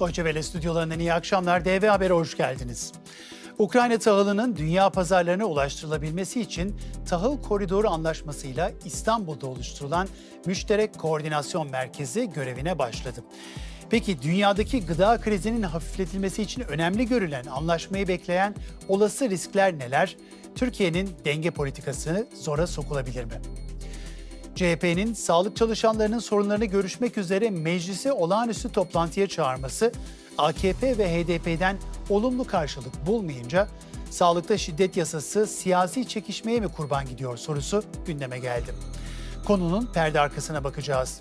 Deutsche Welle stüdyolarından iyi akşamlar. DV Haber'e hoş geldiniz. Ukrayna tahılının dünya pazarlarına ulaştırılabilmesi için tahıl koridoru anlaşmasıyla İstanbul'da oluşturulan Müşterek Koordinasyon Merkezi görevine başladı. Peki dünyadaki gıda krizinin hafifletilmesi için önemli görülen anlaşmayı bekleyen olası riskler neler? Türkiye'nin denge politikası zora sokulabilir mi? CHP'nin sağlık çalışanlarının sorunlarını görüşmek üzere meclisi olağanüstü toplantıya çağırması AKP ve HDP'den olumlu karşılık bulmayınca sağlıkta şiddet yasası siyasi çekişmeye mi kurban gidiyor sorusu gündeme geldi. Konunun perde arkasına bakacağız.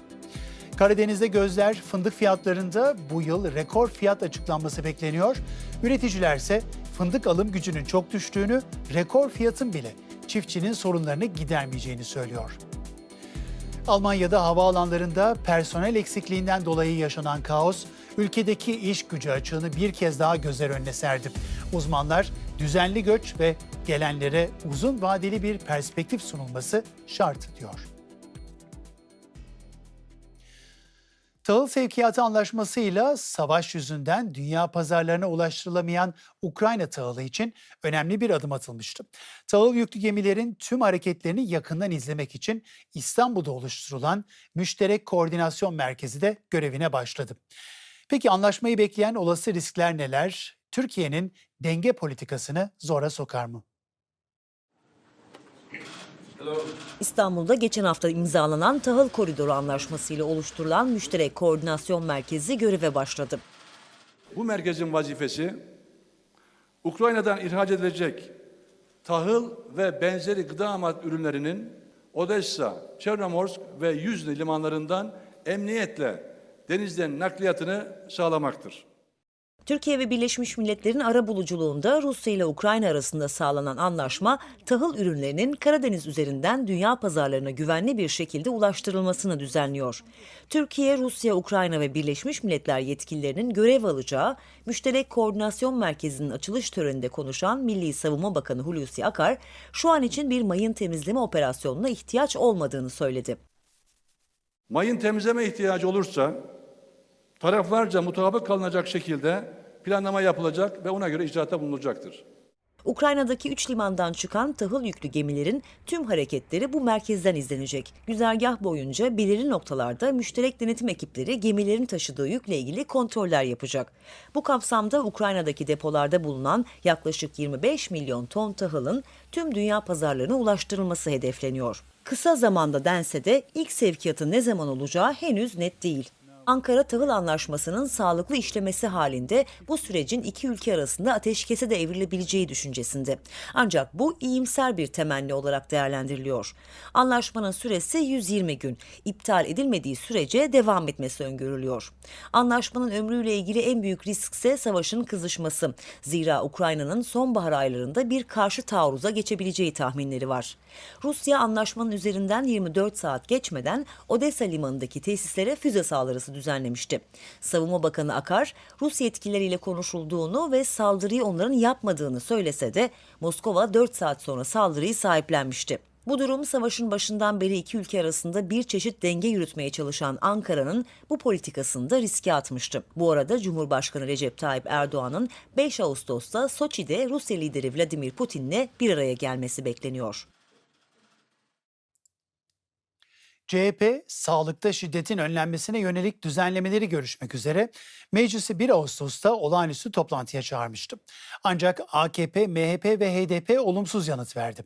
Karadeniz'de gözler fındık fiyatlarında bu yıl rekor fiyat açıklanması bekleniyor. Üreticiler ise fındık alım gücünün çok düştüğünü, rekor fiyatın bile çiftçinin sorunlarını gidermeyeceğini söylüyor. Almanya'da havaalanlarında personel eksikliğinden dolayı yaşanan kaos, ülkedeki iş gücü açığını bir kez daha gözler önüne serdi. Uzmanlar düzenli göç ve gelenlere uzun vadeli bir perspektif sunulması şart diyor. Tahıl sevkiyatı anlaşmasıyla savaş yüzünden dünya pazarlarına ulaştırılamayan Ukrayna tahılı için önemli bir adım atılmıştı. Tahıl yüklü gemilerin tüm hareketlerini yakından izlemek için İstanbul'da oluşturulan Müşterek Koordinasyon Merkezi de görevine başladı. Peki anlaşmayı bekleyen olası riskler neler? Türkiye'nin denge politikasını zora sokar mı? İstanbul'da geçen hafta imzalanan Tahıl Koridoru Anlaşması ile oluşturulan Müşterek Koordinasyon Merkezi göreve başladı. Bu merkezin vazifesi Ukrayna'dan ihraç edilecek tahıl ve benzeri gıda amat ürünlerinin Odessa, Çernomorsk ve Yüzlü limanlarından emniyetle denizden nakliyatını sağlamaktır. Türkiye ve Birleşmiş Milletler'in ara buluculuğunda Rusya ile Ukrayna arasında sağlanan anlaşma, tahıl ürünlerinin Karadeniz üzerinden dünya pazarlarına güvenli bir şekilde ulaştırılmasını düzenliyor. Türkiye, Rusya, Ukrayna ve Birleşmiş Milletler yetkililerinin görev alacağı Müşterek Koordinasyon Merkezi'nin açılış töreninde konuşan Milli Savunma Bakanı Hulusi Akar, şu an için bir mayın temizleme operasyonuna ihtiyaç olmadığını söyledi. Mayın temizleme ihtiyacı olursa taraflarca mutabık kalınacak şekilde planlama yapılacak ve ona göre icraatta bulunulacaktır. Ukrayna'daki 3 limandan çıkan tahıl yüklü gemilerin tüm hareketleri bu merkezden izlenecek. Güzergah boyunca belirli noktalarda müşterek denetim ekipleri gemilerin taşıdığı yükle ilgili kontroller yapacak. Bu kapsamda Ukrayna'daki depolarda bulunan yaklaşık 25 milyon ton tahılın tüm dünya pazarlarına ulaştırılması hedefleniyor. Kısa zamanda dense de ilk sevkiyatın ne zaman olacağı henüz net değil. Ankara Tahıl Anlaşması'nın sağlıklı işlemesi halinde bu sürecin iki ülke arasında ateşkese de evrilebileceği düşüncesinde. Ancak bu iyimser bir temenni olarak değerlendiriliyor. Anlaşmanın süresi 120 gün. İptal edilmediği sürece devam etmesi öngörülüyor. Anlaşmanın ömrüyle ilgili en büyük risk ise savaşın kızışması. Zira Ukrayna'nın sonbahar aylarında bir karşı taarruza geçebileceği tahminleri var. Rusya anlaşmanın üzerinden 24 saat geçmeden Odessa limanındaki tesislere füze saldırısı düzenlemişti. Savunma Bakanı Akar, Rus yetkilileriyle konuşulduğunu ve saldırıyı onların yapmadığını söylese de Moskova 4 saat sonra saldırıyı sahiplenmişti. Bu durum savaşın başından beri iki ülke arasında bir çeşit denge yürütmeye çalışan Ankara'nın bu politikasını da riske atmıştı. Bu arada Cumhurbaşkanı Recep Tayyip Erdoğan'ın 5 Ağustos'ta Soçi'de Rusya lideri Vladimir Putin'le bir araya gelmesi bekleniyor. CHP, sağlıkta şiddetin önlenmesine yönelik düzenlemeleri görüşmek üzere meclisi 1 Ağustos'ta olağanüstü toplantıya çağırmıştı. Ancak AKP, MHP ve HDP olumsuz yanıt verdi.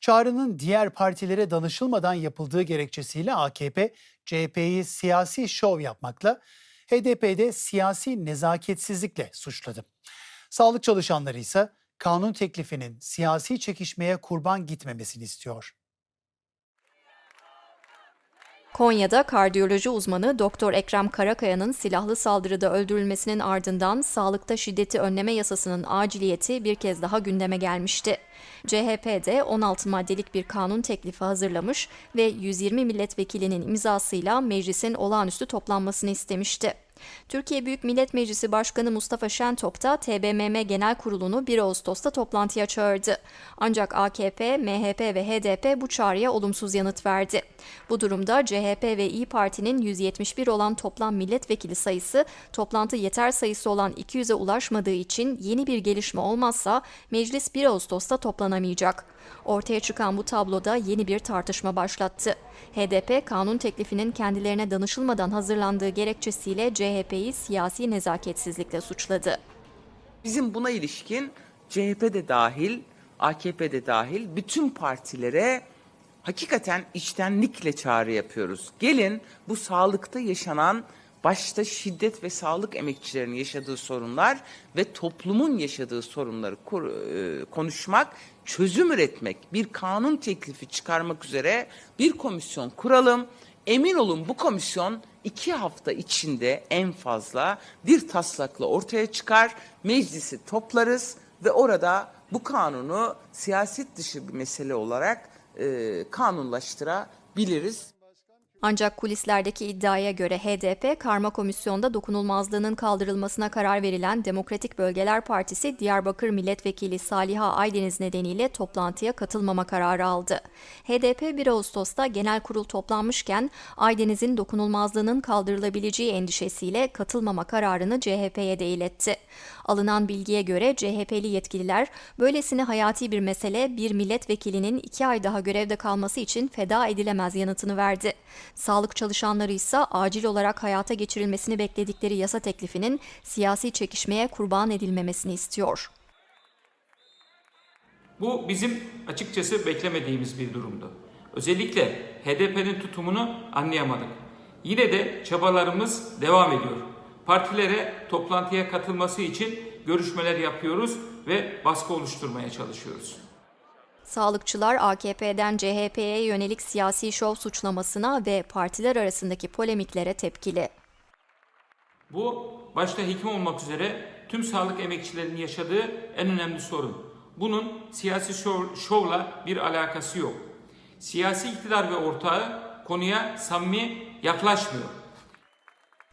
Çağrının diğer partilere danışılmadan yapıldığı gerekçesiyle AKP, CHP'yi siyasi şov yapmakla, HDP'de siyasi nezaketsizlikle suçladı. Sağlık çalışanları ise kanun teklifinin siyasi çekişmeye kurban gitmemesini istiyor. Konya'da kardiyoloji uzmanı Doktor Ekrem Karakaya'nın silahlı saldırıda öldürülmesinin ardından sağlıkta şiddeti önleme yasasının aciliyeti bir kez daha gündeme gelmişti. CHP de 16 maddelik bir kanun teklifi hazırlamış ve 120 milletvekilinin imzasıyla meclisin olağanüstü toplanmasını istemişti. Türkiye Büyük Millet Meclisi Başkanı Mustafa Şentop da TBMM Genel Kurulu'nu 1 Ağustos'ta toplantıya çağırdı. Ancak AKP, MHP ve HDP bu çağrıya olumsuz yanıt verdi. Bu durumda CHP ve İyi Parti'nin 171 olan toplam milletvekili sayısı toplantı yeter sayısı olan 200'e ulaşmadığı için yeni bir gelişme olmazsa meclis 1 Ağustos'ta toplanamayacak. Ortaya çıkan bu tabloda yeni bir tartışma başlattı. HDP kanun teklifinin kendilerine danışılmadan hazırlandığı gerekçesiyle CHP'yi siyasi nezaketsizlikle suçladı. Bizim buna ilişkin CHP'de dahil, AKP'de dahil bütün partilere hakikaten içtenlikle çağrı yapıyoruz. Gelin bu sağlıkta yaşanan başta şiddet ve sağlık emekçilerinin yaşadığı sorunlar ve toplumun yaşadığı sorunları e, konuşmak, çözüm üretmek, bir kanun teklifi çıkarmak üzere bir komisyon kuralım. Emin olun bu komisyon iki hafta içinde en fazla bir taslakla ortaya çıkar, meclisi toplarız ve orada bu kanunu siyaset dışı bir mesele olarak e, kanunlaştırabiliriz. Ancak kulislerdeki iddiaya göre HDP, karma komisyonda dokunulmazlığının kaldırılmasına karar verilen Demokratik Bölgeler Partisi Diyarbakır Milletvekili Saliha Aydeniz nedeniyle toplantıya katılmama kararı aldı. HDP 1 Ağustos'ta genel kurul toplanmışken Aydeniz'in dokunulmazlığının kaldırılabileceği endişesiyle katılmama kararını CHP'ye de iletti. Alınan bilgiye göre CHP'li yetkililer böylesine hayati bir mesele bir milletvekilinin iki ay daha görevde kalması için feda edilemez yanıtını verdi. Sağlık çalışanları ise acil olarak hayata geçirilmesini bekledikleri yasa teklifinin siyasi çekişmeye kurban edilmemesini istiyor. Bu bizim açıkçası beklemediğimiz bir durumdu. Özellikle HDP'nin tutumunu anlayamadık. Yine de çabalarımız devam ediyor. Partilere toplantıya katılması için görüşmeler yapıyoruz ve baskı oluşturmaya çalışıyoruz. Sağlıkçılar AKP'den CHP'ye yönelik siyasi şov suçlamasına ve partiler arasındaki polemiklere tepkili. Bu başta hekim olmak üzere tüm sağlık emekçilerinin yaşadığı en önemli sorun. Bunun siyasi şov, şovla bir alakası yok. Siyasi iktidar ve ortağı konuya samimi yaklaşmıyor.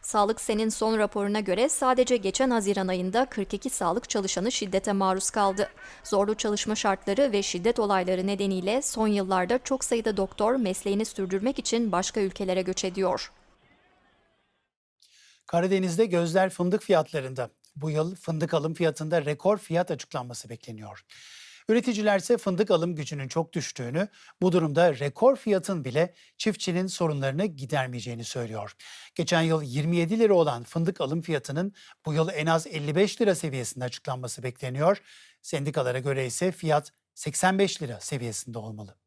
Sağlık Sen'in son raporuna göre sadece geçen Haziran ayında 42 sağlık çalışanı şiddete maruz kaldı. Zorlu çalışma şartları ve şiddet olayları nedeniyle son yıllarda çok sayıda doktor mesleğini sürdürmek için başka ülkelere göç ediyor. Karadeniz'de gözler fındık fiyatlarında. Bu yıl fındık alım fiyatında rekor fiyat açıklanması bekleniyor. Üreticiler ise fındık alım gücünün çok düştüğünü, bu durumda rekor fiyatın bile çiftçinin sorunlarını gidermeyeceğini söylüyor. Geçen yıl 27 lira olan fındık alım fiyatının bu yıl en az 55 lira seviyesinde açıklanması bekleniyor. Sendikalara göre ise fiyat 85 lira seviyesinde olmalı.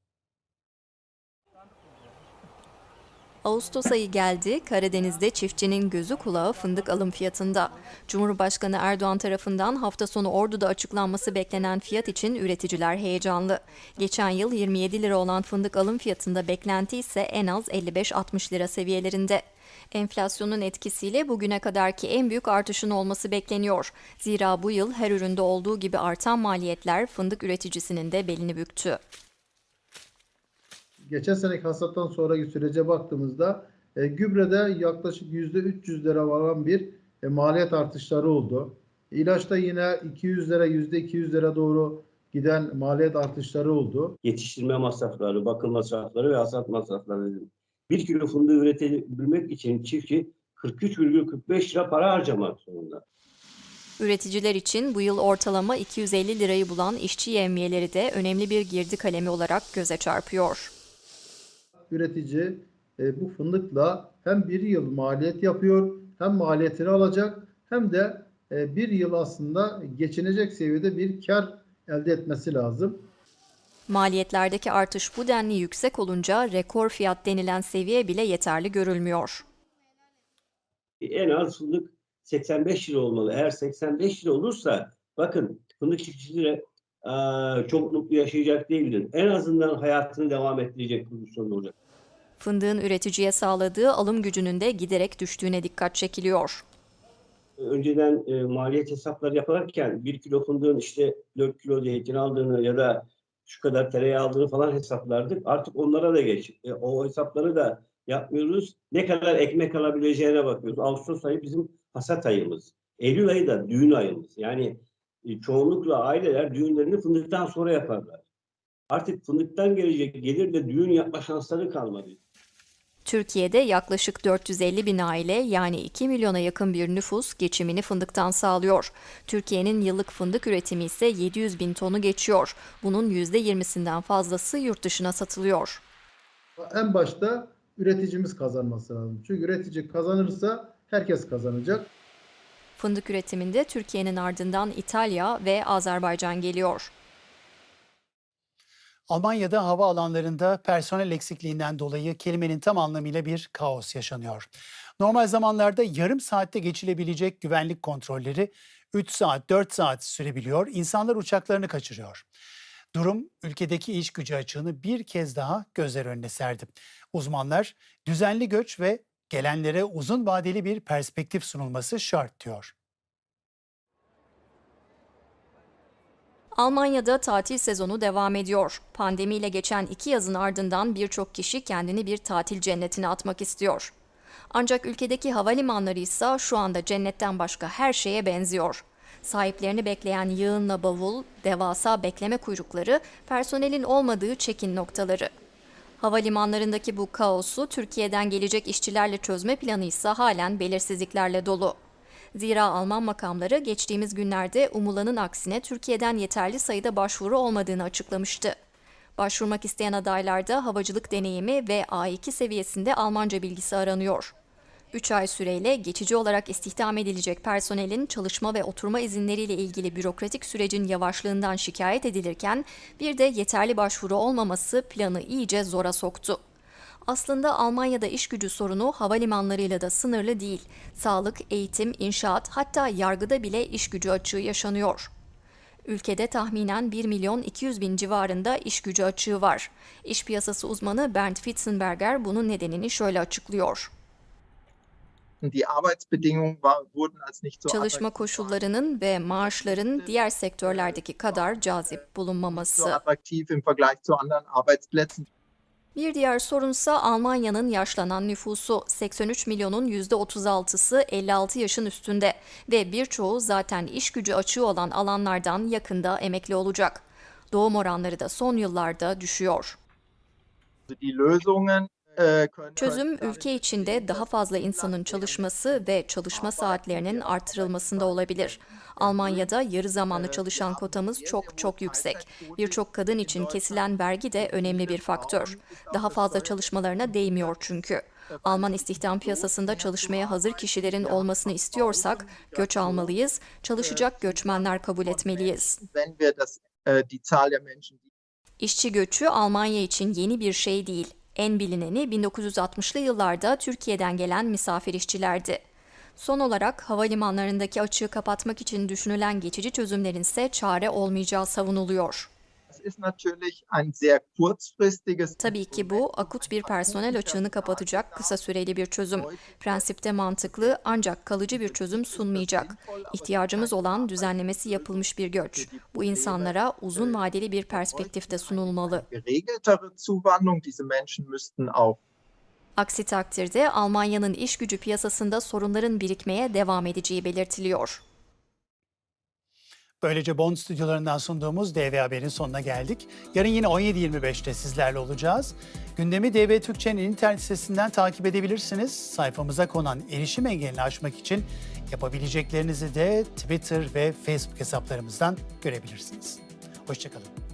Ağustos ayı geldi, Karadeniz'de çiftçinin gözü kulağı fındık alım fiyatında. Cumhurbaşkanı Erdoğan tarafından hafta sonu Ordu'da açıklanması beklenen fiyat için üreticiler heyecanlı. Geçen yıl 27 lira olan fındık alım fiyatında beklenti ise en az 55-60 lira seviyelerinde. Enflasyonun etkisiyle bugüne kadarki en büyük artışın olması bekleniyor. Zira bu yıl her üründe olduğu gibi artan maliyetler fındık üreticisinin de belini büktü. Geçen seneki hasattan sonraki sürece baktığımızda e, gübrede yaklaşık yüzde 300 lira varan bir e, maliyet artışları oldu. İlaçta yine 200 lira yüzde 200 lira doğru giden maliyet artışları oldu. yetiştirme masrafları, bakım masrafları ve hasat masrafları dedim. Bir kilo fındığı üretebilmek için çiftçi 43,45 lira para harcamak zorunda. Üreticiler için bu yıl ortalama 250 lirayı bulan işçi yevmiyeleri de önemli bir girdi kalemi olarak göze çarpıyor. Üretici e, bu fındıkla hem bir yıl maliyet yapıyor, hem maliyetini alacak, hem de e, bir yıl aslında geçinecek seviyede bir kar elde etmesi lazım. Maliyetlerdeki artış bu denli yüksek olunca rekor fiyat denilen seviye bile yeterli görülmüyor. En az fındık 85 lira olmalı. Eğer 85 lira olursa bakın fındık çiftçileri eee, çok mutlu yaşayacak değildir. En azından hayatını devam ettirecek pozisyon olacak. Fındığın üreticiye sağladığı alım gücünün de giderek düştüğüne dikkat çekiliyor. önceden e, maliyet hesapları yaparken bir kilo fındığın işte 4 kilo zeytin aldığını ya da şu kadar tereyağı aldığını falan hesaplardık. Artık onlara da geç. E, o hesapları da yapmıyoruz. Ne kadar ekmek alabileceğine bakıyoruz. Ağustos ayı bizim hasat ayımız. Eylül ayı da düğün ayımız. Yani e, çoğunlukla aileler düğünlerini fındıktan sonra yaparlar. Artık fındıktan gelecek gelirle düğün yapma şansları kalmadı. Türkiye'de yaklaşık 450 bin aile yani 2 milyona yakın bir nüfus geçimini fındıktan sağlıyor. Türkiye'nin yıllık fındık üretimi ise 700 bin tonu geçiyor. Bunun %20'sinden fazlası yurt dışına satılıyor. En başta üreticimiz kazanması lazım. Çünkü üretici kazanırsa herkes kazanacak. Fındık üretiminde Türkiye'nin ardından İtalya ve Azerbaycan geliyor. Almanya'da hava alanlarında personel eksikliğinden dolayı kelimenin tam anlamıyla bir kaos yaşanıyor. Normal zamanlarda yarım saatte geçilebilecek güvenlik kontrolleri 3 saat, 4 saat sürebiliyor. İnsanlar uçaklarını kaçırıyor. Durum ülkedeki iş gücü açığını bir kez daha gözler önüne serdi. Uzmanlar düzenli göç ve gelenlere uzun vadeli bir perspektif sunulması şart diyor. Almanya'da tatil sezonu devam ediyor. Pandemiyle geçen iki yazın ardından birçok kişi kendini bir tatil cennetine atmak istiyor. Ancak ülkedeki havalimanları ise şu anda cennetten başka her şeye benziyor. Sahiplerini bekleyen yığınla bavul, devasa bekleme kuyrukları, personelin olmadığı check-in noktaları. Havalimanlarındaki bu kaosu Türkiye'den gelecek işçilerle çözme planı ise halen belirsizliklerle dolu. Zira Alman makamları geçtiğimiz günlerde umulanın aksine Türkiye'den yeterli sayıda başvuru olmadığını açıklamıştı. Başvurmak isteyen adaylarda havacılık deneyimi ve A2 seviyesinde Almanca bilgisi aranıyor. 3 ay süreyle geçici olarak istihdam edilecek personelin çalışma ve oturma izinleriyle ilgili bürokratik sürecin yavaşlığından şikayet edilirken bir de yeterli başvuru olmaması planı iyice zora soktu. Aslında Almanya'da iş gücü sorunu havalimanlarıyla da sınırlı değil. Sağlık, eğitim, inşaat hatta yargıda bile iş gücü açığı yaşanıyor. Ülkede tahminen 1 milyon 200 bin civarında iş gücü açığı var. İş piyasası uzmanı Bernd Fitzenberger bunun nedenini şöyle açıklıyor. Çalışma attraktiv koşullarının ve maaşların diğer sektörlerdeki kadar cazip so bulunmaması. Bir diğer sorunsa Almanya'nın yaşlanan nüfusu. 83 milyonun %36'sı 56 yaşın üstünde ve birçoğu zaten iş gücü açığı olan alanlardan yakında emekli olacak. Doğum oranları da son yıllarda düşüyor. Die Lösungen äh, Çözüm können ülke içinde daha fazla insanın çalışması ve çalışma saatlerinin artırılmasında olabilir. Almanya'da yarı zamanlı çalışan kotamız çok çok yüksek. Birçok kadın için kesilen vergi de önemli bir faktör. Daha fazla çalışmalarına değmiyor çünkü. Alman istihdam piyasasında çalışmaya hazır kişilerin olmasını istiyorsak göç almalıyız, çalışacak göçmenler kabul etmeliyiz. äh, İşçi göçü Almanya için yeni bir şey değil. En bilineni 1960'lı yıllarda Türkiye'den gelen misafir işçilerdi. Son olarak havalimanlarındaki açığı kapatmak için düşünülen geçici çözümlerin ise çare olmayacağı savunuluyor. Tabii ki bu akut bir personel açığını kapatacak kısa süreli bir çözüm. Prensipte mantıklı ancak kalıcı bir çözüm sunmayacak. İhtiyacımız olan düzenlemesi yapılmış bir göç. Bu insanlara uzun vadeli bir perspektifte sunulmalı. Aksi takdirde Almanya'nın iş gücü piyasasında sorunların birikmeye devam edeceği belirtiliyor. Böylece Bond stüdyolarından sunduğumuz DV Haber'in sonuna geldik. Yarın yine 17.25'te sizlerle olacağız. Gündemi DV Türkçe'nin internet sitesinden takip edebilirsiniz. Sayfamıza konan erişim engelini aşmak için yapabileceklerinizi de Twitter ve Facebook hesaplarımızdan görebilirsiniz. Hoşçakalın.